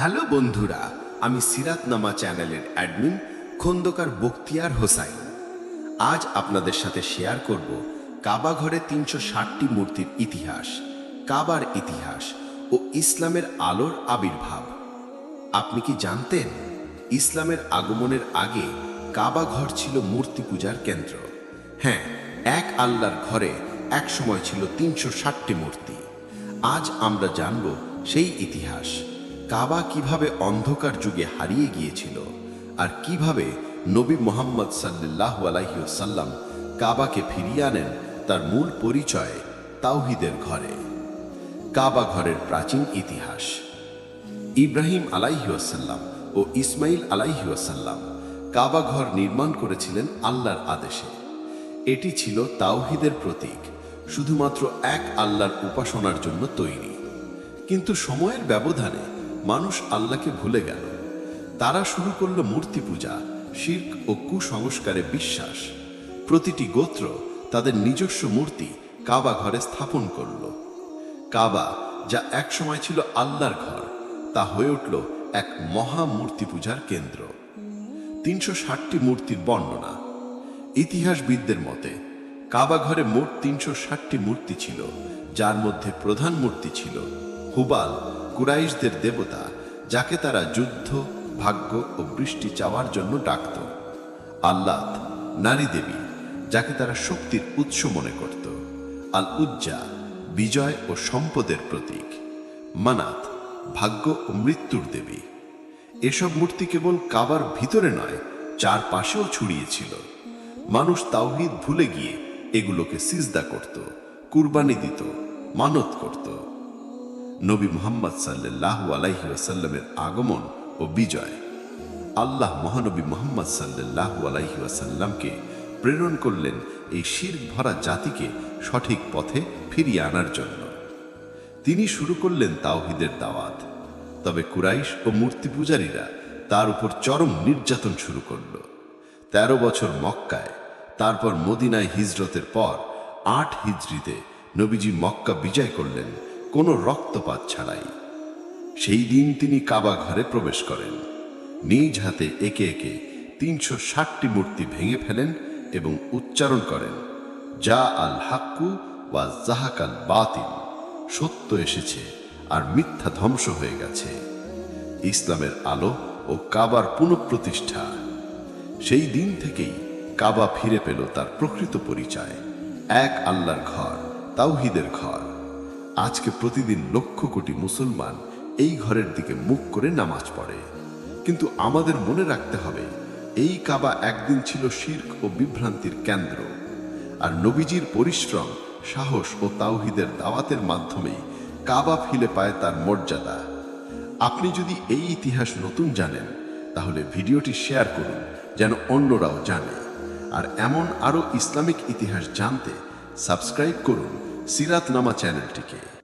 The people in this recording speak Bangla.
হ্যালো বন্ধুরা, আমি সিরাতনামা চ্যানেলের অ্যাডমিন খন্দকার বক্তিয়ার হোসাইন। আজ আপনাদের সাথে শেয়ার করব কাবা ঘরে তিনশো ষাটটি মূর্তির ইতিহাস, কাবার ইতিহাস ও ইসলামের আলোর আবির্ভাব। আপনি কি জানতেন ইসলামের আগমনের আগে কাবা ঘর ছিল মূর্তি পূজার কেন্দ্র? হ্যাঁ এক আল্লাহর ঘরে এক সময় ছিল তিনশো ষাটটি মূর্তি। আজ আমরা জানব সেই ইতিহাস। কাবা কীভাবে অন্ধকার যুগে হারিয়ে গিয়েছিল আর কীভাবে নবী মোহাম্মদ সাল্লাহ আলাইসাল্লাম কাবাকে ফিরিয়ে আনেন তার মূল পরিচয় তাওহিদের ঘরে। কাবা ঘরের প্রাচীন ইতিহাস। ইব্রাহিম আলাইহাসাল্লাম ও ইসমাইল আলাইহাসাল্লাম কাবা ঘর নির্মাণ করেছিলেন আল্লাহর আদেশে। এটি ছিল তাওহিদের প্রতীক, শুধুমাত্র এক আল্লাহর উপাসনার জন্য তৈরি। কিন্তু সময়ের ব্যবধানে মানুষ আল্লাহকে ভুলে গেল। তারা শুরু করল মূর্তি পূজা, শির্ক ও কুসংস্কারে বিশ্বাস। প্রতিটি গোত্র তাদের নিজস্ব মূর্তি কাবা ঘরে স্থাপন করল। কাবা, যা একসময় ছিল আল্লাহর ঘর, তা হয়ে উঠল এক মহা মূর্তি পূজার কেন্দ্র। তিনশো ষাটটি মূর্তির বর্ণনা। ইতিহাসবিদদের মতে, কাবা ঘরে মোট তিনশো ষাটটি মূর্তি ছিল, যার মধ্যে প্রধান মূর্তি ছিল হুবাল কুরাইশদের দেবতা, যাকে তারা যুদ্ধ, ভাগ্য ও বৃষ্টি চাওয়ার জন্য ডাকত। আল্লাত, নারী দেবী, যাকে তারা শক্তির উৎস মনে করত। আল উজ্জা বিজয় ও সম্পদের প্রতীক। মানাত, ভাগ্য ও মৃত্যুর দেবী। এসব মূর্তি কেবল কাবার ভিতরে নয়, চারপাশেও ছড়িয়েছিল মানুষ তাওহিদ ভুলে গিয়ে এগুলোকে সিজদা করত, কুরবানি দিত, মানত করত। নবী মোহাম্মদ সাল্লাহ আলাইহি ওয়াসাল্লামের আগমন ও বিজয়। আল্লাহ মহানবী মোহাম্মদ সাল্লাহ আলাইহি ওয়াসাল্লামকে প্রেরণ করলেন এই শির ভরা জাতিকে সঠিক পথে ফিরিয়ে আনার জন্য। তিনি শুরু করলেন তাওহিদের দাওয়াত। তবে কুরাইশ ও মূর্তি পূজারীরা তার উপর চরম নির্যাতন শুরু করল। তেরো বছর মক্কায়, তারপর মদিনায় হিজরতের পর আট হিজরিতে নবীজি মক্কা বিজয় করলেন কোনো রক্তপাত ছাড়াই। সেই দিন তিনি কাবা ঘরে প্রবেশ করেন। নিজ হাতে একে একে তিনশো ষাটটি মূর্তি ভেঙে ফেলেন এবং উচ্চারণ করেন, যা আল হাক্কু ওয়া জাহাকাল বাতিল। সত্য এসেছে আর মিথ্যা ধ্বংস হয়ে গেছে। ইসলামের আলো ও কাবার পুনঃপ্রতিষ্ঠা। সেই দিন থেকেই কাবা ফিরে পেল তার প্রকৃত পরিচয়, এক আল্লাহর ঘর, তাওহিদের ঘর। আজকে প্রতিদিন লক্ষ কোটি মুসলমান এই ঘরের দিকে মুখ করে নামাজ পড়ে। কিন্তু আমাদের মনে রাখতে হবে, এই কাবা একদিন ছিল শির্ক ও বিভ্রান্তির কেন্দ্র। আর নবীজির পরিশ্রম, সাহস ও তাওহিদের দাওয়াতের মাধ্যমেই কাবা ফিলে পায় তার মর্যাদা। আপনি যদি এই ইতিহাস নতুন জানেন, তাহলে ভিডিওটি শেয়ার করুন, যেন অন্যরাও জানে। আর এমন আরও ইসলামিক ইতিহাস জানতে সাবস্ক্রাইব করুন সিরাতনামা চ্যানেলটিকে।